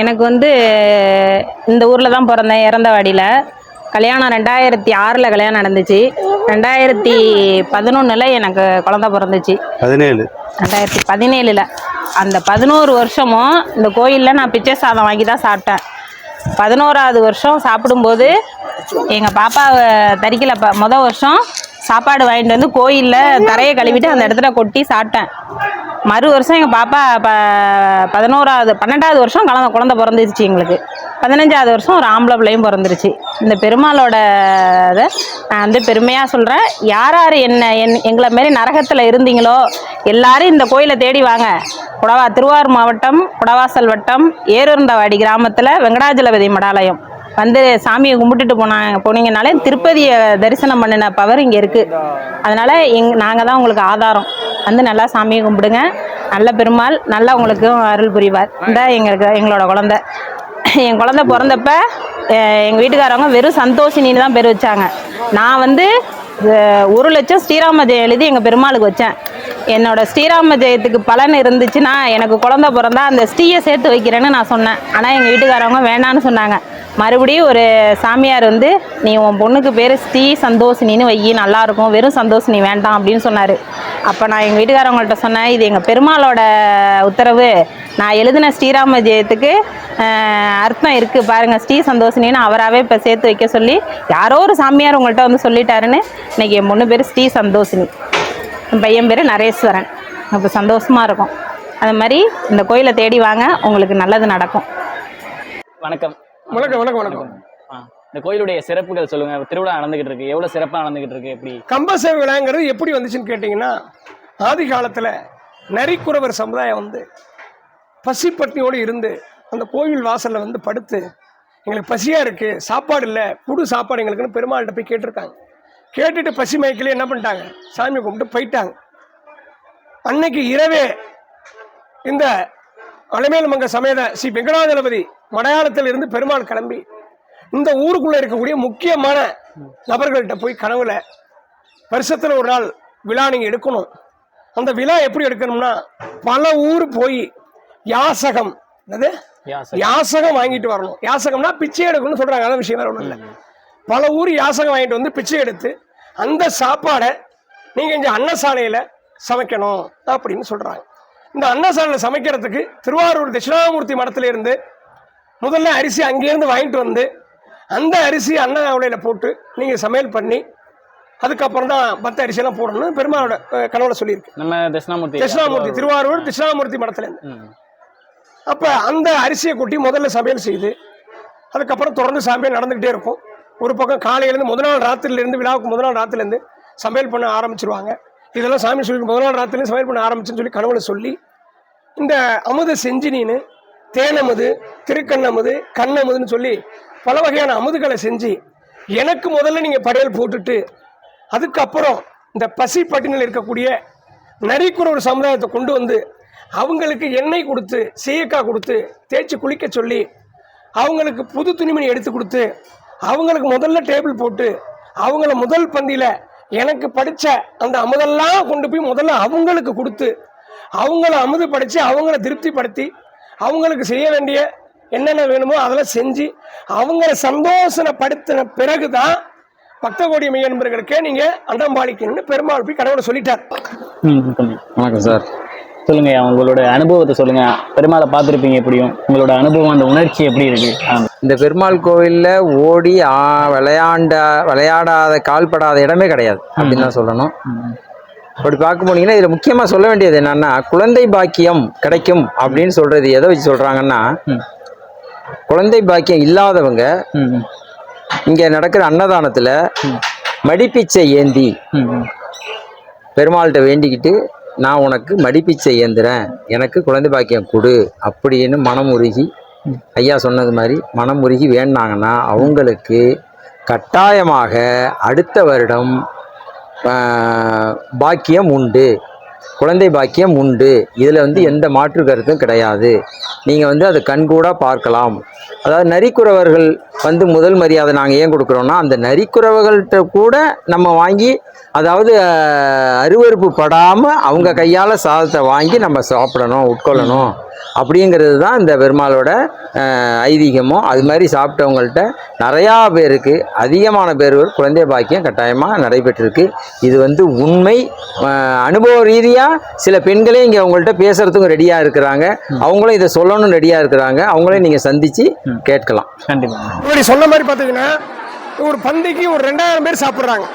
எனக்கு வந்து இந்த ஊரில் தான் பிறந்தேன் இறந்தவாடியில். கல்யாணம் ரெண்டாயிரத்தி ஆறில் கல்யாணம் நடந்துச்சு. ரெண்டாயிரத்தி பதினொன்றில் எனக்கு குழந்த பிறந்துச்சு. பதினேழு. ரெண்டாயிரத்தி பதினேழில். அந்த பதினோரு வருஷமும் இந்த கோயிலில் நான் பிச்சை சாதம் வாங்கி தான் சாப்பிட்டேன். பதினோராவது வருஷம் சாப்பிடும்போது எங்கள் பாப்பாவை தறிக்கல ப மொதல் வருஷம் சாப்பாடு வாங்கிட்டு வந்து கோயிலில் தரையை கழுவிட்டு அந்த இடத்துல கொட்டி சாப்பிட்டேன். மறு வருஷம் எங்கள் பாப்பா ப பதினோராவது பன்னெண்டாவது வருஷம் கலந்த குழந்த பிறந்துருச்சு எங்களுக்கு. பதினஞ்சாவது வருஷம் ஒரு ஆம்பளை பிள்ளையும் பிறந்துருச்சு. இந்த பெருமாளோட இதை நான் வந்து பெருமையாக சொல்கிறேன் யார் யார் என்ன என் எங்களை மாரி நரகத்தில் இருந்தீங்களோ எல்லாரும் இந்த கோயிலை தேடி வாங்க. குடவா திருவாரூர் மாவட்டம் குடவாசல் வட்டம் ஏருந்தவாடி கிராமத்தில் வெங்கடாஜலபதி மடாலயம். வந்து சாமியை கும்பிட்டுட்டு போனாங்க போனீங்கனாலே திருப்பதியை தரிசனம் பண்ணின பவர் இங்கே இருக்குது அதனால் எங் நாங்கள் தான் உங்களுக்கு ஆதாரம். வந்து நல்லா சாமியை கும்பிடுங்க. நல்ல பெருமாள் நல்லா உங்களுக்கும் அருள் புரிவார். இந்த எங்களுக்கு எங்களோட குழந்த. என் குழந்த பிறந்தப்ப எங்கள் வீட்டுக்காரவங்க வெறும் சந்தோஷினின்னு தான் பேர் வச்சாங்க. நான் வந்து ஒரு லட்சம் ஸ்ரீராம ஜெயம் எழுதி எங்கள் பெருமாளுக்கு வச்சேன். என்னோட ஸ்ரீராம ஜெயத்துக்கு பலன் இருந்துச்சுன்னா எனக்கு குழந்த பிறந்தா அந்த ஸ்ரீயை சேர்த்து வைக்கிறேன்னு நான் சொன்னேன். ஆனால் எங்கள் வீட்டுக்காரவங்க வேணான்னு சொன்னாங்க. மறுபடியும் ஒரு சாமியார் வந்து நீ உன் பொண்ணுக்கு பேர் ஸ்ரீ சந்தோஷினின்னு வையி நல்லா இருக்கும் வெறும் சந்தோஷினி வேண்டாம் அப்படின்னு சொன்னார். அப்போ நான் எங்கள் வீட்டுக்காரவங்கள்ட்ட சொன்னேன் இது எங்கள் பெருமாளோட உத்தரவு. நான் எழுதின ஸ்ரீராம ஜெயத்துக்கு அர்த்தம் இருக்குது பாருங்கள் ஸ்ரீ சந்தோஷினின்னு அவராகவே இப்போ சேர்த்து வைக்க சொல்லி யாரோ ஒரு சாமியார் உங்கள்கிட்ட வந்து சொல்லிட்டாருன்னு இன்றைக்கி என் பொண்ணு பேர் ஸ்ரீ சந்தோஷினி. என் பையன் பேர் நரேஸ்வரன். அப்போ சந்தோஷமாக இருக்கும். அது மாதிரி இந்த கோயிலை தேடி வாங்க உங்களுக்கு நல்லது நடக்கும். வணக்கம். வணக்கம் வணக்கம் வணக்கம். இந்த கோயிலுடைய சிறப்புகள் சொல்லுங்க. திருவிழா நடந்துகிட்டு இருக்கு எவ்வளவு சிறப்பா நடந்துகிட்டு இருக்கு எப்படி? கம்பசேவ விழாங்கிறது எப்படி வந்துச்சுன்னு கேட்டிங்கன்னா ஆதி காலத்தில் நரிக்குறவர் சமுதாயம் வந்து பசிப்பட்டினியோடு இருந்து அந்த கோவில் வாசலில் வந்து படுத்து எங்களுக்கு பசியாக இருக்குது சாப்பாடு இல்லை புது சாப்பாடு எங்களுக்குன்னு பெருமாள்கிட்ட போய் கேட்டிருக்காங்க. கேட்டுட்டு பசி மயக்கிலே என்ன பண்ணிட்டாங்க? சாமி கும்பிட்டு போயிட்டாங்க. அன்னைக்கு இரவே இந்த அலமேல் மங்க சமேத ஸ்ரீ வெங்கடாஜலபதி மலையாளத்தில் இருந்து பெருமாள் கிளம்பி இந்த ஊருக்குள்ள இருக்கக்கூடிய முக்கியமான நபர்கள்ட்ட போய் கனவுல வருஷத்துல ஒரு நாள் விழா நீங்க எடுக்கணும். அந்த விழா எப்படி எடுக்கணும்னா பல ஊர் போய் யாசகம். என்னது? யாசகம். வாங்கிட்டு வரணும். யாசகம்னா பிச்சை எடுக்கணும்னு சொல்றாங்க. அதான் விஷயம் வேற ஒன்றும் இல்லை. பல ஊர் யாசகம் வாங்கிட்டு வந்து பிச்சை எடுத்து அந்த சாப்பாடை நீங்க இங்க அன்னசாலையில சமைக்கணும் அப்படின்னு சொல்றாங்க. இந்த அன்னசாலையில சமைக்கிறதுக்கு திருவாரூர் தட்சிணாமூர்த்தி மடத்துல இருந்து முதல்ல அரிசி அங்கேருந்து வாங்கிட்டு வந்து அந்த அரிசி அன்ன உலையில போட்டு நீங்க சமையல் பண்ணி அதுக்கப்புறம் தான் மற்ற அரிசியெல்லாம் போடணும்னு பெருமாளோட கனவுல சொல்லியிருக்கு. நம்ம தட்சிணாமூர்த்தி தட்சிணாமூர்த்தி திருவாரூர் தட்சிணாமூர்த்தி மடத்துல. இருந்து ம். அப்ப அந்த அரிசியை கொட்டி முதல்ல சமையல் செய்து அதுக்கப்புறம் தொடர்ந்து சமையல் நடந்துகிட்டே இருக்கும். ஒரு பக்கம் காலையிலேருந்து முதல் நாள் ராத்திரில இருந்து விழாவுக்கு முதல் நாள் ராத்திரில இருந்து சமையல் பண்ண ஆரம்பிச்சிருவாங்க. இதெல்லாம் சாமி சொல்லி முதல் நாள் ராத்திரில சமையல் பண்ண ஆரம்பிச்சுன்னு சொல்லி கனவுல சொல்லி இந்த அமுத செஞ்சு நீனு தேனமுது திருக்கண்ணமுது கண்ணமுதுன்னு சொல்லி பல வகையான அமுதுகளை செஞ்சு எனக்கு முதல்ல நீங்கள் படையல் போட்டுட்டு அதுக்கப்புறம் இந்த பசி பட்டினில் இருக்கக்கூடிய நரிக்குற ஒரு சமுதாயத்தை கொண்டு வந்து அவங்களுக்கு எண்ணெய் கொடுத்து சீயக்காய் கொடுத்து தேய்ச்சி குளிக்க சொல்லி அவங்களுக்கு புது துணிமணி எடுத்து கொடுத்து அவங்களுக்கு முதல்ல டேபிள் போட்டு அவங்கள முதல் பந்தியில் எனக்கு படித்த அந்த அமுதெல்லாம் கொண்டு போய் முதல்ல அவங்களுக்கு கொடுத்து அவங்கள அமுது படித்து அவங்கள திருப்திப்படுத்தி அவங்களுக்கு செய்ய வேண்டிய என்னென்ன வேணுமோ அதெல்லாம் செஞ்சு அவங்கள சந்தோஷப்படுத்தின பிறகு தான் பக்த கோடி மைய நண்பர்களுக்கே நீங்கள் அண்டம்பாளிக்கணும்னு பெருமாள் போய் கடவுளை சொல்லிட்டார். வணக்கம். சார். சொல்லுங்க உங்களோட அனுபவத்தை சொல்லுங்க. பெருமாளை பார்த்துருப்பீங்க எப்படியும். உங்களோட அனுபவம் அந்த உணர்ச்சி எப்படி இருக்கு? இந்த பெருமாள் கோவில்ல ஓடி விளையாண்ட விளையாடாத கால்படாத இடமே கிடையாது. அப்படின்னு தான் சொல்லணும். அப்படி பார்க்க போனீங்கன்னா இதுல முக்கியமா சொல்ல வேண்டியது என்னன்னா குழந்தை பாக்கியம் கிடைக்கும் அப்படின்னு சொல்றது எதை வச்சு சொல்றாங்கன்னா. குழந்தை பாக்கியம் இல்லாதவங்க இங்க நடக்கிற அன்னதானத்துல மடிப்பிச்சை ஏந்தி. பெருமாள்கிட்ட வேண்டிக்கிட்டு நான் உனக்கு மடிப்பிச்சை ஏந்துறேன் எனக்கு குழந்தை பாக்கியம் கொடு அப்படின்னு மனம் உருகி ஐயா சொன்னது மாதிரி மனம் உருகி வேண்டாங்கன்னா அவங்களுக்கு கட்டாயமாக அடுத்த வருடம் பாக்கியம் உண்டு. குழந்தை பாக்கியம் உண்டு. இதில் வந்து எந்த மாற்று கருத்தும் கிடையாது. நீங்கள் வந்து அதை கண்கூடாக பார்க்கலாம். அதாவது நரிக்குறவர்கள் வந்து முதல் மரியாதை நாங்கள் ஏன் கொடுக்குறோன்னா அந்த நரிக்குறவர்கள்ட்ட கூட நம்ம வாங்கி அதாவது அருவறுப்பு அருவருப்பு படாமல் அவங்க கையால் சாதத்தை வாங்கி நம்ம சாப்பிடணும் உட்கொள்ளணும். அப்படிங்கிறது தான் இந்த பெருமாளோட ஐதீகமும் அது மாதிரி சாப்பிட்டவங்கள்ட்ட நிறையா பேருக்கு அதிகமான பேர் குழந்தை பாக்கியம் கட்டாயமாக நடைபெற்றிருக்கு. இது வந்து உண்மை. அனுபவ ரீதியாக சில பெண்களே இங்கே அவங்கள்ட்ட பேசுறதுக்கும் ரெடியாக இருக்கிறாங்க. அவங்களும் இதை சொல்லணும் ரெடியாக இருக்கிறாங்க. அவங்களையும் நீங்கள் சந்தித்து கேட்கலாம். கண்டிப்பா. இப்படி சொன்ன மாதிரி பார்த்தீங்கன்னா ஒரு பந்திக்கு ஒரு ரெண்டாயிரம் பேர் சாப்பிட்றாங்க.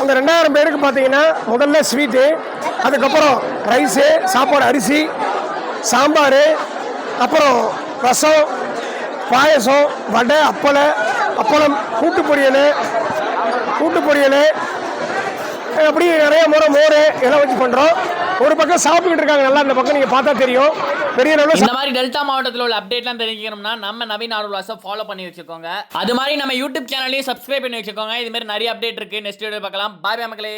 அந்த ரெண்டாயிரம் பேருக்கு பார்த்தீங்கன்னா முதல்ல ஸ்வீட்டு அதுக்கப்புறம் ரைஸு சாப்பாடு அரிசி சாம்பார் அப்புறம் ரசம் பாயசம் வடை அப்பளை அப்பளம் கூட்டு பொரியல் கூட்டு பொரியல் அப்படி நிறைய முறை மோர் எல்லாம் வச்சு பண்ணுறோம் ஒரு பக்கம் சாப்பிட்டுக்கிட்டு இருக்காங்க நல்லா இந்த பக்கம் நீங்கள் பார்த்தா தெரியும். பெரிய இந்த மாதிரி டெல்டா மாவட்டத்தில் உள்ள அப்டேட்லாம் தெரிஞ்சுக்கணும்னா நம்ம நவீன் ஆர்வலாஸை ஃபாலோ பண்ணி வச்சுக்கோங்க. அது மாதிரி நம்ம யூடியூப் சேனலையும் சப்ஸ்கிரைப் பண்ணி வச்சுக்கோங்க. இது மாதிரி நிறைய அப்டேட் இருக்கு. நெக்ஸ்ட் வீடியோ பார்க்கலாம். பாய் மக்களே.